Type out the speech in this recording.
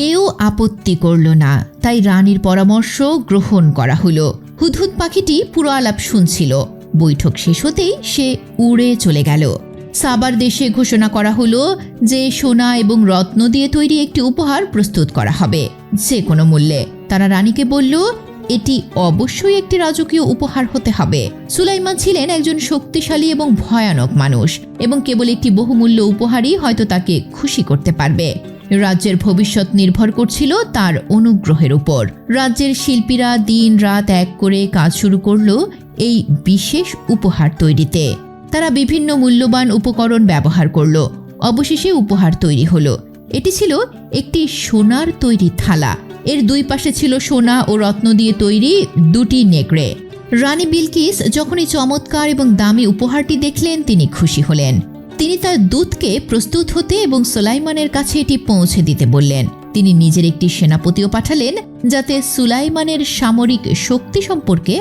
কেউ আপত্তি করল না। তাই রানীর পরামর্শ গ্রহণ করা হলো। হুদহুদ পাখিটি পুরো আলাপ শুনছিল। বৈঠক শেষ হতেই সে উড়ে চলে গেল। সাবার দেশে ঘোষণা করা হলো যে সোনা এবং রত্ন দিয়ে তৈরি একটি উপহার প্রস্তুত করা হবে, যে কোনো মূল্যে। তারা রানীকে বলল, এটি অবশ্যই একটি রাজকীয় উপহার হতে হবে। সুলাইমান ছিলেন একজন শক্তিশালী এবং ভয়ানক মানুষ এবং কেবল একটি বহুমূল্য উপহারই হয়তো তাকে খুশি করতে পারবে। রাজ্যের ভবিষ্যৎ নির্ভর করছিল তার অনুগ্রহের উপর। রাজ্যের শিল্পীরা দিন রাত এক করে কাজ শুরু করল এই বিশেষ উপহার তৈরিতে। তারা বিভিন্ন মূল্যবান উপকরণ ব্যবহার করল। অবশেষে উপহার তৈরি হলো। এটি ছিল একটি সোনার তৈরি থালা। এর দুই পাশে ছিল সোনা ও রত্ন দিয়ে তৈরি দুটি নেকড়ে। রানী বিলকিস যখন এই চমৎকার এবং দামি উপহারটি দেখলেন, তিনি খুশি হলেন। তিনি তার দূতকে প্রস্তুত হতে এবং সুলাইমানের কাছে এটি পৌঁছে দিতে বললেন। তিনি নিজের একটি সেনাপতিও পাঠালেন, যাতে সুলাইমানের সামরিক শক্তি সম্পর্কে